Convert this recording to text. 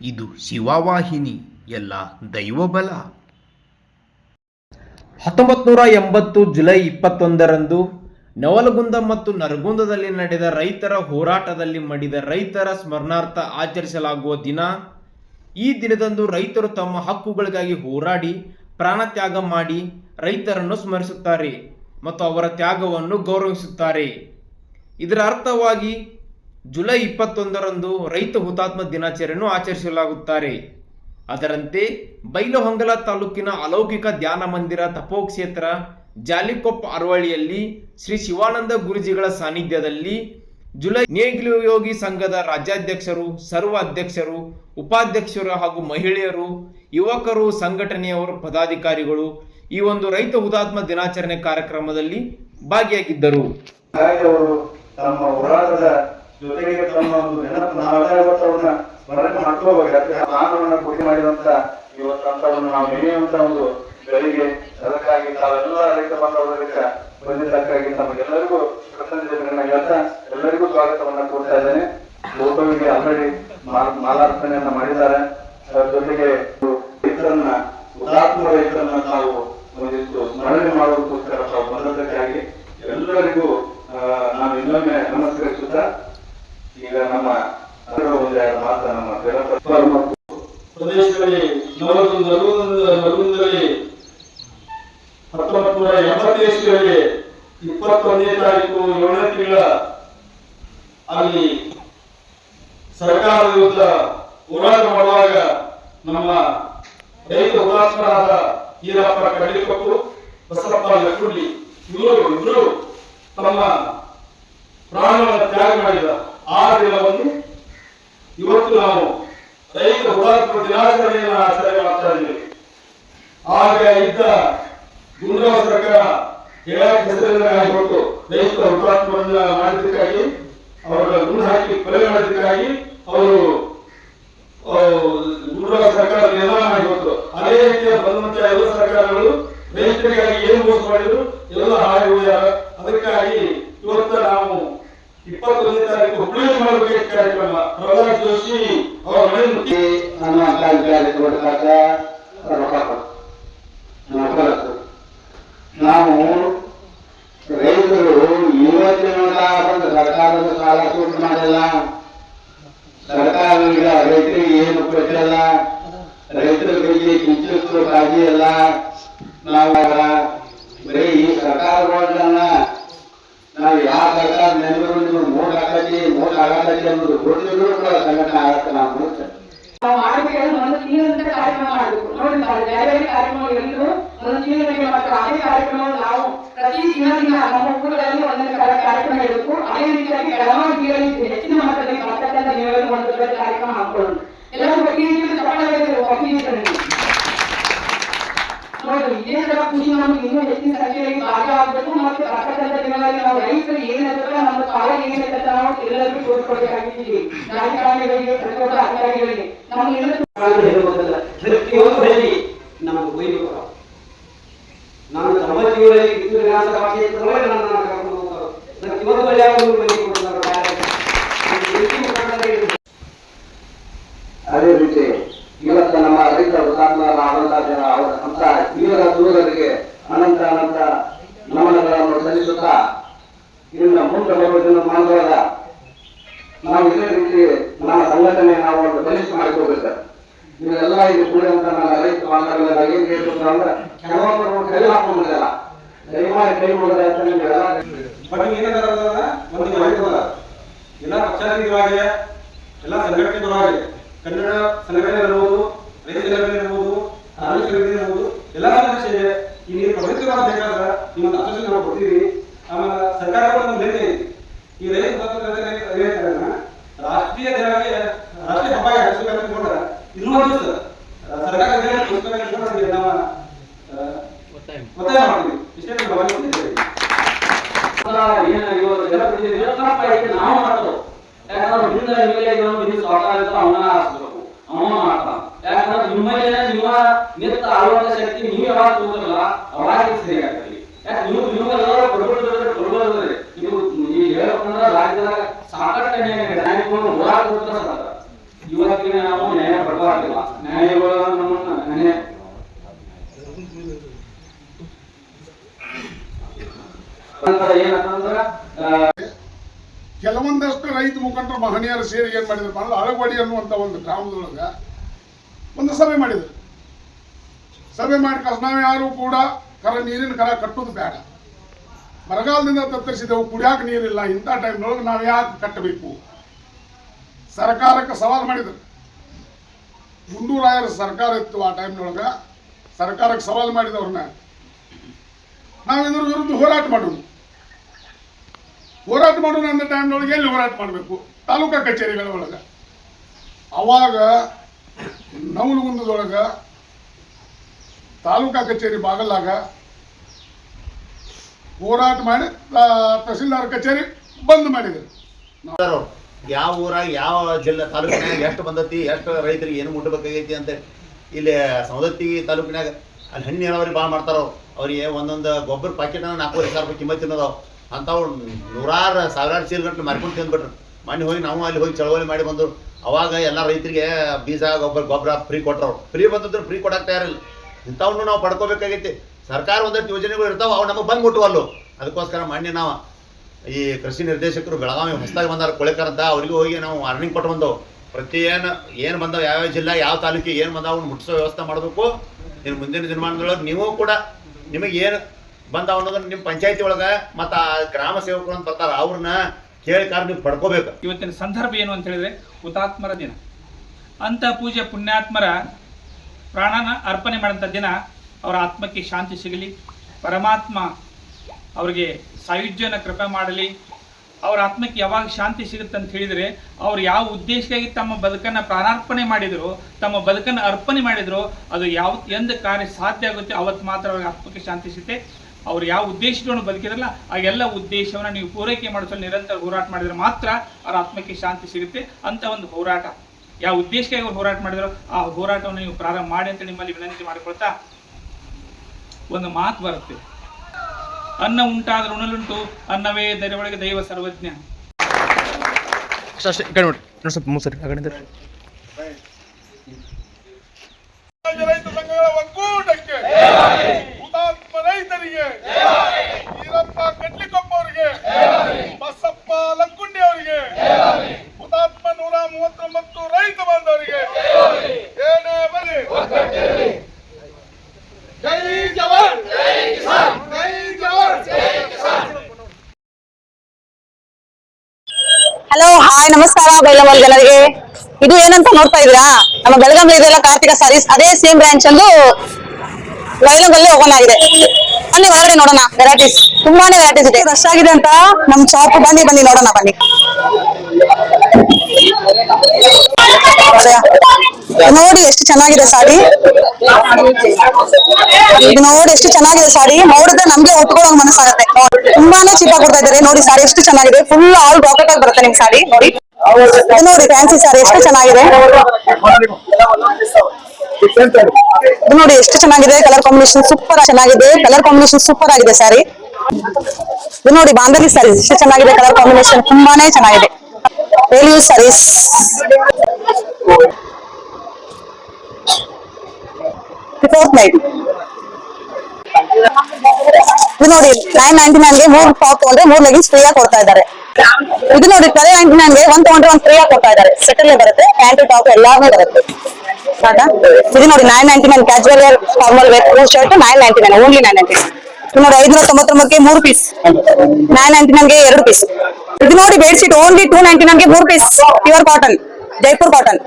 ಇದು ಶಿವವಾಹಿನಿ, ಎಲ್ಲ ದೈವಬಲ. ಹತ್ತೊಂಬತ್ತು ನೂರ ಎಂಬತ್ತು ಜುಲೈ ಇಪ್ಪತ್ತೊಂದರಂದು ನವಲಗುಂದ ಮತ್ತು ನರಗುಂದದಲ್ಲಿ ನಡೆದ ರೈತರ ಹೋರಾಟದಲ್ಲಿ ಮಡಿದ ರೈತರ ಸ್ಮರಣಾರ್ಥ ಆಚರಿಸಲಾಗುವ ದಿನ. ಈ ದಿನದಂದು ರೈತರು ತಮ್ಮ ಹಕ್ಕುಗಳಿಗಾಗಿ ಹೋರಾಡಿ, ಪ್ರಾಣ ತ್ಯಾಗ ಮಾಡಿ ರೈತರನ್ನು ಸ್ಮರಿಸುತ್ತಾರೆ ಮತ್ತು ಅವರ ತ್ಯಾಗವನ್ನು ಗೌರವಿಸುತ್ತಾರೆ. ಇದರ ಅರ್ಥವಾಗಿ ಜುಲೈ ಇಪ್ಪತ್ತೊಂದರಂದು ರೈತ ಹುತಾತ್ಮ ದಿನಾಚರಣೆಯನ್ನು ಆಚರಿಸಲಾಗುತ್ತಾರೆ. ಅದರಂತೆ ಬೈಲಹೊಂಗಲ ತಾಲೂಕಿನ ಅಲೌಕಿಕ ಧ್ಯಾನ ಮಂದಿರ ತಪೋಕ್ಷೇತ್ರ ಜಾಲಿಕೊಪ್ಪ ಅರವಳಿಯಲ್ಲಿ ಶ್ರೀ ಶಿವಾನಂದ ಗುರುಜಿಗಳ ಸಾನ್ನಿಧ್ಯದಲ್ಲಿ ಜುಲೈ ನೇಗಿಲು ಯೋಗಿ ಸಂಘದ ರಾಜ್ಯಾಧ್ಯಕ್ಷರು, ಸರ್ವ ಅಧ್ಯಕ್ಷರು, ಉಪಾಧ್ಯಕ್ಷರು ಹಾಗೂ ಮಹಿಳೆಯರು, ಯುವಕರು, ಸಂಘಟನೆಯವರು, ಪದಾಧಿಕಾರಿಗಳು ಈ ಒಂದು ರೈತ ಹುತಾತ್ಮ ದಿನಾಚರಣೆ ಕಾರ್ಯಕ್ರಮದಲ್ಲಿ ಭಾಗಿಯಾಗಿದ್ದರು. ಜೊತೆಗೆ ತಮ್ಮ ಒಂದು ನೆನಪು ನಾವೆಲ್ಲ ಇವತ್ತು ಅವ್ರನ್ನ ಸ್ಮರಣೆ ಮಾಡ್ಕೋಬೇಕು. ಯಾಕಂದ್ರೆ ಪ್ರಾಣವನ್ನ ಪೂಜೆ ಮಾಡಿದಂತ ಇವತ್ತು ಅಂತವನ್ನು ನಾವು ನೆನೆಯುವಂತ ಒಂದು ಬೆಳಿಗ್ಗೆ ಅದಕ್ಕಾಗಿ ತಾವೆಲ್ಲ ರೈತ ಬಾಂಧವರಿಗೆ ಬಂದಿದ್ದಕ್ಕಾಗಿ ತಮಗೆಲ್ಲರಿಗೂ ಕೃತಜ್ಞತೆಗಳನ್ನ ಹೇಳ್ತಾ ಎಲ್ಲರಿಗೂ ಸ್ವಾಗತವನ್ನ ಕೊಡ್ತಾ ಇದ್ದೇನೆ. ಲೋಕವಿಗೆ ಆಲ್ರೆಡಿ ಮಾಲಾರ್ಪಣೆಯನ್ನ ಮಾಡಿದ್ದಾರೆ. ಅದರ ಜೊತೆಗೆ ರೈತರನ್ನ, ಹುತಾತ್ಮ ರೈತರನ್ನ ತಾವು ಒಂದಿಷ್ಟು ಸ್ಮರಣೆ ಮಾಡುವುದಕ್ಕೋಸ್ಕರ ತಾವು ಬಂದದ್ದಕ್ಕಾಗಿ ಎಲ್ಲರಿಗೂ ನಾನು ಇನ್ನೊಮ್ಮೆ ನಮಸ್ಕರಿಸುತ್ತಾ ಈಗ ನಮ್ಮ ಅದರ ಒಂದೆರಡು ಮಾತು ನಮ್ಮ ಪ್ರದೇಶದಲ್ಲಿ ನಲವತ್ತೊಂದು ನಲವತ್ತೊಂದು, ನಲವತ್ತೊಂದರಲ್ಲಿ ಹತ್ತೊಂಬತ್ತು ನೂರ ಎಂಬತ್ತೈದರಲ್ಲಿ ಇಪ್ಪತ್ತೊಂದನೇ ತಾರೀಕು ಏಳನೇ ತಿಂಗಳ ಅಲ್ಲಿ ಸರ್ಕಾರದ ವಿರುದ್ಧ ಹೋರಾಟ ಮಾಡುವಾಗ ನಮ್ಮ ರೈತ ಹೋರಾಟರಾದ ಈರಪ್ಪ ಕಡಲಿಕೊಟ್ಟು ಬಸಪ್ಪ ಲಕ್ಕುಳ್ಳಿ ಇವರು ಇಬ್ಬರು ತಮ್ಮ ಪ್ರಾಣವನ್ನು ತ್ಯಾಗ ಮಾಡಿದ ಆ ದಿನವನ್ನು ಇವತ್ತು ನಾವು ರೈತ ಹುತಾತ್ಮ ದಿನಾಚರಣೆಯನ್ನು ಆಚರಣೆ ಮಾಡ್ತಾ ಇದ್ದೀವಿ. ಆಗ ಇದ್ದ ಗುಂಡ್ರಾವ ಸರ್ಕಾರ ಹೇಳಕ್ ಹೆಸರನ್ನ ಆಗಿಬಿಟ್ಟು ರೈತ ಹುತಾತ್ಮರನ್ನ ಮಾಡಿದ್ದಕ್ಕಾಗಿ, ಅವರ ಗುಂಡು ಹಾಕಿ ಕೊಲೆ ಮಾಡಿದ್ದಕ್ಕಾಗಿ ಅವರು ಗುಂಡ್ರಾವ ಸರ್ಕಾರ ನಿರ್ಮಾಣ ಆಗಿಬಿಟ್ಟು ಅದೇ ರೀತಿಯ ಬಂದಂತ ಎಲ್ಲ ಸರ್ಕಾರಗಳು ರೈತರಿಗಾಗಿ ಏನು ಮೋಸ ಮಾಡಿದ್ರು, ಎಲ್ಲ ಹಾಳು ಅದಕ್ಕಾಗಿ ಇವತ್ತು ನಾವು ಇಪ್ಪತ್ತೊಂದನೇ ತಾರೀಕು ಹುಬ್ಬಳ್ಳಿಯಲ್ಲಿ ಮಾಡಬೇಕು ಕಾರ್ಯಕ್ರಮ. ಪ್ರಹ್ಲಾದ್ ಜೋಶಿ ಅವರ ಮನೆ ಮುತ್ತಿ ನಮ್ಮ ಕಾರ್ಯಕ್ರಮ ನಾವು ಕೊಡತ್ತು. ನಾವು ರೈತರು ಇವತ್ತಿನ ಒಂದು ಸರ್ಕಾರದ ಸಾಲ ಸೂಟ್ ಮಾಡಿಲ್ಲ ಸರ್ಕಾರ ಈಗ ರೈತರಿಗೆ ಏನು ಕೊಟ್ಟಿಲ್ಲ ರೈತರ ಬಗ್ಗೆ ಕಿಂಚಿತ್ತು ಕಾಳಜಿ ಇಲ್ಲ ನಾವು ಬರೀ ಈ ಸರ್ಕಾರಗಳನ್ನ ನಾವು ಯಾವ ಸರ್ಕಾರ ನೆನಪು ನೀವು ಮೂರ್ ಆಗತಿ ಅನ್ನೋದು ಗೊತ್ತಿದ್ರು ಕೂಡ ಸಂಘಟನೆ ಆಗತ್ತೆ ನಾವು ನೋಡ್ತೇವೆ. ನಾವು ಒಂದು ತಿಂಗಳಿಂದ ಕಾರ್ಯಕ್ರಮ ಮಾಡಬೇಕು. ನೋಡಿ ಬೇರೆ ಕಾರ್ಯಕ್ರಮ ಎಲ್ಲರೂ ಒಂದು ತಿಂಗಳಿಗೆ ಮತ್ತು ಅದೇ ಕಾರ್ಯಕ್ರಮ ನಾವು ಪ್ರತಿ ದಿನದಿಂದ ನಮ್ಮ ಊರುಗಳಲ್ಲಿ ಒಂದೊಂದು ಕಾರ್ಯ- ಕಾರ್ಯಕ್ರಮ ಇಡಬೇಕು ಅದೇ ರೀತಿಯಾಗಿ ಬೆಳವಣಿಗೆಗಳಲ್ಲಿ ಹೆಚ್ಚಿನ ಮಟ್ಟದಲ್ಲಿ ದಿನಗಳಲ್ಲಿ ಒಂದು ಕಾರ್ಯಕ್ರಮ ಹಾಕೊಳ್ಳೋಣ ಎಲ್ಲರೂ ಬಗ್ಗೆ ತಗೊಳ್ಳಬೇಕು ಬಗ್ಗೆ ನೋಡಿ ಇದೇ ತರ ಖುಷಿ ನಮ್ಗೆ ಇನ್ನೂ ಹೆಚ್ಚಿನ ಸಂಖ್ಯೆಯಲ್ಲಿ ಭಾಗವಾಗಬೇಕು ಮತ್ತು ಬರ್ತಕ್ಕಂಥ ದಿನಗಳಲ್ಲಿ ನಾವು ರೈತರು ನಮ್ಮ ನಾವು ಎಲ್ಲರಿಗೂ ತೋರಿಸ್ಕೊಡ್ಬೇಕಾಗಿದ್ದೀವಿ ರಾಜಕಾರಣಿಗಳಿಗೆ ಪ್ರತಿಯೊಬ್ಬ ಅಧಿಕಾರಿಗಳಿಗೆ ನಮ್ಗೆ ಎಲ್ಲರಿಗೂ ಹೇಳುವುದಲ್ಲ ಪ್ರತಿಯೊಂದು ಹೇಳಿ ನಮಗೆ ಬೈಬೇಕು ನಾನು ಸಮಾಜಗಳಲ್ಲಿ ಹಿಂದೂ ವಿಧಾನಸಭಾ ಕ್ಷೇತ್ರದೊಳಗೆ ನನ್ನ ಕರ್ಕೊಂಡು ಹೋಗ್ತಾರೆ. ಪ್ರತಿಯೊಂದು ಬಳಿಯಾಗಿ ಬೈಕ್ ಅದೇ ರೀತಿ ಇವತ್ತು ನಮ್ಮ ರೈತ ಹುತಾತ್ಮರಾದಂತಹ ಜನ ಅವರ ಅಂತ ಇವರ ದೂರರಿಗೆ ಅನಂತ ಅನಂತ ನಮನಗಳನ್ನು ಸಲ್ಲಿಸುತ್ತಾ ದಿನ ನಾವು ಇದೇ ರೀತಿ ನಮ್ಮ ಸಂಘಟನೆ ನಾವು ಒಂದು ಬಲಿಷ್ಠ ಮಾಡಿಕೊಳ್ಬೇಕು ಇವೆಲ್ಲ ಇದು ಕೂಡಿದಂತ ನನ್ನ ರೈತ ಬಾಂಧವ್ಯ ಏನ್ ಕೆಲವೊಬ್ಬರು ಕೈ ಹಾಕೊಂಡಿಲ್ಲ ದಯಮಾಡಿ ಕೈ ಮುಗಿದ್ರೆ ಅಂತ ನಿಮ್ಗೆಲ್ಲ ಬಟ್ ಎಲ್ಲ ಪಕ್ಷಾತೀತವಾಗಿ, ಎಲ್ಲ ಸಂಘಟನೆಗಳಾಗಿ ಕನ್ನಡ ಸಂಘಟನೆ ಇರ್ಬೋದು, ರೈತ ಸಂಘಟನೆ ಕಾರ್ಮಿಕ ಸಂಘಟನೆ ಎಲ್ಲ ಇದೆ. ಈ ನೀವು ನಿಮ್ಮ ಅಸೋಸಿಯೇಷನ್ ನಾವು ಕೊಡ್ತೀವಿ ಆಮೇಲೆ ಸರ್ಕಾರ ಕೂಡ ಒಂದು ಬೇರೆ ಇನ್ನೂ ಒಂದು ದಿವಸ ಸರ್ಕಾರ ನಾವು ಒತ್ತಾಯ ಮಾಡ್ತೀವಿ. ಮಾಡೋದು ಯಾಕಂದ್ರೆ ಹಿಂದೆ ಎಮ್ಮೆಲ್ಲೆ ಇದು ಸರ್ಕಾರ ಅವನ ಹಾರಿಸ್ಬೇಕು ಅವನ ಯಾಕಂದ್ರೆ ನಿಮ್ಮಲ್ಲಿ ನಿಮ್ಮ ನಿತ್ತ ಶಕ್ತಿ ನೀವು ಯಾವಾಗ ತೋರಿಸಲ್ಲ ಅವಾಗ ಸರಿ ಆಗ್ತದೆ ಯಾಕೆ ನೀವು ನೀವೆಲ್ಲರೂ ಕೊಡ್ಬಿಡ್ತಾರೆ ಕೊಡ್ಬೋದ್ರಿ ನೀವು ಈ ಹೇಳ್ಬೇಕಂದ್ರೆ ರಾಜ್ಯದಾಗ ಸಾಕಷ್ಟು ಹೋರಾಟ ಕೊಡ್ತಾರೆ ಇವತ್ತಿನ ನಾವು ನ್ಯಾಯ ನಮ್ಮನ್ನ ನ್ಯಾಯ. ಕೆಲವೊಂದಷ್ಟು ರೈತ ಮುಖಂಡರು ಮಹನೀಯರು ಸೇರಿ ಏನ್ ಮಾಡಿದ್ರಪ್ಪ ಅಂದ್ರೆ ಅಳಗವಾಡಿ ಅನ್ನುವಂತ ಒಂದು ಗ್ರಾಮದೊಳಗ ಒಂದು ಸಭೆ ಮಾಡಿದ್ರು. ಸಭೆ ಮಾಡಿ ನಾವು ಯಾರು ಕೂಡ ಕರ ನೀರಿನ ಕರ ಕಟ್ಟುದು ಬೇಡ. ಬರಗಾಲದಿಂದ ತತ್ತರಿಸಿದೆವು, ಕುಡಿಯಾಕ ನೀರಿಲ್ಲ. ಇಂಥ ಟೈಮ್ನೊಳಗೆ ನಾವು ಯಾಕೆ ಕಟ್ಟಬೇಕು? ಸರ್ಕಾರಕ್ಕೆ ಸವಾಲು ಮಾಡಿದ್ರು. ಮುನ್ನೂರಾಯರ ಸರ್ಕಾರ ಇತ್ತು ಆ ಟೈಮ್ನೊಳಗ. ಸರ್ಕಾರಕ್ಕೆ ಸವಾಲು ಮಾಡಿದವ್ರನ್ನ ನಾವು ಇದ್ರ ವಿರುದ್ಧ ಹೋರಾಟ ಮಾಡೋಣ. ಹೋರಾಟ ಮಾಡೋಣ ಅಂದ ಟೈಮ್ನೊಳಗೆ ಎಲ್ಲಿ ಹೋರಾಟ ಮಾಡಬೇಕು? ತಾಲೂಕಾ ಕಚೇರಿಗಳ ಒಳಗೆ. ಅವಾಗ ನವಲಗುಂದದೊಳಗ, ತಾಲೂಕಾ ಕಚೇರಿ ಬಾಗಲಾಗ ಹೋರಾಟ ಮಾಡಿ ತಹಸೀಲ್ದಾರ್ ಕಚೇರಿ ಬಂದ್ ಮಾಡಿದ್ರು. ಯಾವ ಊರಾಗ ಯಾವ ಜಿಲ್ಲೆ ತಾಲೂಕಿನಾಗ ಎಷ್ಟು ಬಂದತಿ, ಎಷ್ಟು ರೈತರಿಗೆ ಏನು ಮುಟ್ಟಬೇಕಾಗೈತಿ ಅಂತ ಇಲ್ಲಿ ಸವದತ್ತಿ ತಾಲೂಕಿನಾಗ ಅಲ್ಲಿ ಹಣ್ಣು ನೀರಾವರಿ ಭಾಳ ಮಾಡ್ತಾರೋ ಅವ್ರು. ಅವ್ರಿಗೆ ಒಂದೊಂದು ಗೊಬ್ಬರ ಪ್ಯಾಕೆಟ್ ನಾಲ್ಕೂವರೆ ಸಾವಿರ ರೂಪಾಯಿ ಕಿಮ್ಮತ್ ಅಂತ ಅಂಥವು ನೂರಾರು, ಸಾವಿರಾರು ಚೀಲಗಟ್ಟಲೆ ಮಾರ್ಕೊಂಡು ತಿಂದ್ಬಿಟ್ರು. ಮಣ್ಣು ಹೋಗಿ ನಾವು ಅಲ್ಲಿ ಹೋಗಿ ಚಳವಳಿ ಮಾಡಿ ಬಂದರು. ಅವಾಗ ಎಲ್ಲ ರೈತರಿಗೆ ಬೀಜ, ಗೊಬ್ಬರ ಗೊಬ್ಬರ ಫ್ರೀ ಕೊಟ್ಟರು ಫ್ರೀ ಬಂದಿದ್ರು ಫ್ರೀ ಕೊಡಕ್ಕೆ ತಯಾರಿಲ್ಲ ಇಂಥವನ್ನು ನಾವು ಪಡ್ಕೋಬೇಕಾಗೈತಿ. ಸರ್ಕಾರ ಒಂದಷ್ಟು ಯೋಜನೆಗಳು ಇರ್ತಾವೆ, ಅವು ನಮಗೆ ಬಂದ್ಬಿಟ್ಟು ಮುಟ್ಟುವಲ್ಲು ಅದಕ್ಕೋಸ್ಕರ ಮಣ್ಣಿನ ನಾವು ಈ ಕೃಷಿ ನಿರ್ದೇಶಕರು ಬೆಳಗಾವಿ ಹೊಸದಾಗಿ ಬಂದಾರ ಕೊಳೆಕರಂತ ಅವ್ರಿಗೂ ಹೋಗಿ ನಾವು ವಾರ್ನಿಂಗ್ ಕೊಟ್ಟು ಬಂದವು. ಪ್ರತಿ ಏನು ಏನು ಬಂದವು, ಯಾವ್ಯಾವ ಜಿಲ್ಲಾ, ಯಾವ ತಾಲೂಕಿಗೆ ಏನು ಬಂದಾವ ಅವ್ನ ಮುಟ್ಟಿಸೋ ವ್ಯವಸ್ಥೆ ಮಾಡಬೇಕು. ಇನ್ನು ಮುಂದಿನ ದಿನಮಾನದೊಳಗೆ ನೀವು ಕೂಡ ನಿಮಗೆ ಏನು ಬಂದಾವ ಅನ್ನೋದನ್ನ ನಿಮ್ಮ ಪಂಚಾಯತಿ ಒಳಗೆ ಮತ್ತು ಗ್ರಾಮ ಸೇವಕರು ಅಂತ ಬರ್ತಾರೆ, ಅವ್ರನ್ನ ಕೇಳಿ ಕಾರ್ ನೀವು ಪಡ್ಕೋಬೇಕು. ಇವತ್ತಿನ ಸಂದರ್ಭ ಏನು ಅಂತ ಹೇಳಿದ್ರೆ, ಹುತಾತ್ಮರ ದಿನ. ಅಂತ ಪೂಜೆ ಪುಣ್ಯಾತ್ಮರ ಪ್ರಾಣನ ಅರ್ಪಣೆ ಮಾಡಿದಂಥ ದಿನ, ಅವರ ಆತ್ಮಕ್ಕೆ ಶಾಂತಿ ಸಿಗಲಿ. ಪರಮಾತ್ಮ ಅವರಿಗೆ ಸಾಯುಜ್ಯನ ಕೃಪೆ ಮಾಡಲಿ. ಅವ್ರ ಆತ್ಮಕ್ಕೆ ಯಾವಾಗ ಶಾಂತಿ ಸಿಗುತ್ತೆ ಅಂತ ಹೇಳಿದರೆ, ಅವ್ರು ಯಾವ ಉದ್ದೇಶಕ್ಕಾಗಿ ತಮ್ಮ ಬದುಕನ್ನು ಪ್ರಾಣಾರ್ಪಣೆ ಮಾಡಿದ್ರು, ತಮ್ಮ ಬದುಕನ್ನು ಅರ್ಪಣೆ ಮಾಡಿದ್ರು, ಅದು ಯಾವ, ಎಂದ ಕಾರ್ಯ ಸಾಧ್ಯ ಆಗುತ್ತೆ, ಅವತ್ತು ಮಾತ್ರ ಅವ್ರಿಗೆ ಆತ್ಮಕ್ಕೆ ಶಾಂತಿ ಸಿಗುತ್ತೆ. ಅವ್ರು ಯಾವ ಉದ್ದೇಶಗಳನ್ನು ಬದುಕಿದ್ರಲ್ಲ, ಆ ಎಲ್ಲ ಉದ್ದೇಶವನ್ನು ನೀವು ಪೂರೈಕೆ ಮಾಡಿಸಲು ನಿರಂತರ ಹೋರಾಟ ಮಾಡಿದ್ರೆ ಮಾತ್ರ ಅವ್ರ ಆತ್ಮಕ್ಕೆ ಶಾಂತಿ ಸಿಗುತ್ತೆ ಅಂತ ಒಂದು ಹೋರಾಟ. ಯಾವ ಉದ್ದೇಶಕ್ಕಾಗಿ ಅವ್ರು ಹೋರಾಟ ಮಾಡಿದ್ರು, ಆ ಹೋರಾಟವನ್ನು ನೀವು ಪ್ರಾರಂಭ ಮಾಡಿ ಅಂತ ನಿಮ್ಮಲ್ಲಿ ವಿನಂತಿ ಮಾಡಿಕೊಳ್ತಾ ಒಂದು ಮಾತು ಬರುತ್ತೆ. ಅನ್ನ ಉಂಟಾದ್ರೆ ಉಣಲುಂಟು ಅನ್ನವೇ ಒಳಗೆ ದೈವ ಸರ್ವಜ್ಞ. ರಾಜ್ಯ ರೈತ ಸಂಘಗಳ ಒಕ್ಕೂಟಕ್ಕೆ ಹುತಾತ್ಮ ರೈತರಿಗೆ ಈರಪ್ಪ ಕಡ್ಲಿಕೊಪ್ಪ ಅವರಿಗೆ ಬಸಪ್ಪ ಲಕ್ಕುಂಡಿ ಅವರಿಗೆ ಹುತಾತ್ಮ ನೂರ ಮೂವತ್ತೊಂಬತ್ತು ರೈತ ಬಾಂಧವರಿಗೆ ಏನೇ ಬಲಿ ಜೈ ಜವಾನ್ ಜೈ ಕಿಸಾನ್ ಜೈ ಜವಾನ್ ಹಲೋ ಹಾಯ್ ನಮಸ್ಕಾರ, ಬೈಲಮಲ್ ಜನರಿಗೆ. ಇದು ಏನಂತ ನೋಡ್ತಾ ಇದ್ದೀರಾ? ನಮ್ಮ ಬೆಳಗಾವಿ ಇದೆಲ್ಲ ಕಾರ್ತಿಕ ಸಾರೀಸ್ ಅದೇ ಸೇಮ್ ಬ್ರಾಂಚ್ ಅಂದು ಬೈಲಮಲ್ಲಿ ಓಪನ್ ಆಗಿದೆ. ಬನ್ನಿ ಒಳಗಡೆ ನೋಡೋಣ. ವೆರೈಟೀಸ್ ತುಂಬಾನೇ ವೆರೈಟೀಸ್ ಇದೆ. ರಶ್ ಆಗಿದೆ ಅಂತ ನಮ್ ಶಾಪ್ ಬನ್ನಿ ಬನ್ನಿ, ನೋಡೋಣ, ಬನ್ನಿ. ನೋಡಿ ಎಷ್ಟು ಚೆನ್ನಾಗಿದೆ ಸಾರಿ. ನೋಡಿ ಎಷ್ಟು ಚೆನ್ನಾಗಿದೆ ಸಾರಿ. ನೋಡಿದ್ರೆ ನಮ್ಗೆ ಉಟ್ಕೊಳ್ಳೋ ಮನಸ್ಸಾಗತ್ತೆ. ತುಂಬಾನೇ ಚೀಪ್ ಆಗಿ ಕೊಡ್ತಾ ಇದ್ದಾರೆ. ನೋಡಿ ಸಾರಿ ಎಷ್ಟು ಚೆನ್ನಾಗಿದೆ. ಫುಲ್ ಆಲ್ ರಾಕೆಟ್ ಆಗಿ ಬರುತ್ತೆ ನಿಮ್ ಸಾರಿ. ನೋಡಿ. ನೋಡಿ ಫ್ಯಾನ್ಸಿ ಸಾರಿ. ಎಷ್ಟು ಚೆನ್ನಾಗಿದೆ. ನೋಡಿ, ಎಷ್ಟು ಚೆನ್ನಾಗಿದೆ. ಕಲರ್ ಕಾಂಬಿನೇಷನ್ ಸೂಪರ್ ಚೆನ್ನಾಗಿದೆ. ಕಲರ್ ಕಾಂಬಿನೇಷನ್ ಸೂಪರ್ ಆಗಿದೆ ಸಾರಿ. ನೋಡಿ ಬಾಂಧವಿ ಸಾರೀಸ್ ಎಷ್ಟು ಚೆನ್ನಾಗಿದೆ ಕಲರ್ ಕಾಂಬಿನೇಷನ್ ತುಂಬಾನೇ ಚೆನ್ನಾಗಿದೆ. ಸಾರೀಸ್ ಫೋರ್ತ್ ನೈಟ್ ನೋಡಿ ನೈನ್ ನೈನ್ಟಿ ನೈನ್ಗೆ ಮೂರ್ ಟಾಪ್ ತಗೊಂಡ್ರೆ ಮೂರ್ ಲೆಗಿನ್ಸ್ ಫ್ರೀ ಆಗಿ ಕೊಡ್ತಾ ಇದ್ದಾರೆ. ಇದು ನೋಡಿ ಟ್ವೆಲ್ ನೈನ್ಟಿ ನೈನ್ಗೆ ಒಂದ್ ತಗೊಂಡ್ರೆ ಒಂದ್ ಫ್ರೀ ಆಗಿ ಕೊಡ್ತಾ ಇದ್ದಾರೆ. ಸೆಟಲ್ ಬರುತ್ತೆ ಪ್ಯಾಂಟ್ ಟಾಪ್ ಎಲ್ಲಾನು ಬರುತ್ತೆ. ಇದು ನೋಡಿ nine ninety nine casual wear formal wear shirt nine ninety nine only nine ninety ಇದು ನೋಡಿ ಐದ್ನೂರ ತೊಂಬತ್ತೊಂಬತ್ತಕ್ಕೆ ಮೂರು ಪೀಸ್ ನೈನ್ ನೈನ್ಟಿ ನೈನ್ಗೆ ಎರಡು ಪೀಸ್ ಇದು ನೋಡಿ ಬೆಡ್ಶೀಟ್ ಓನ್ಲಿ ಟೂ ನೈನ್ಟಿ ನೈನ್ಗೆ ಮೂರು piece pure cotton Jaipur cotton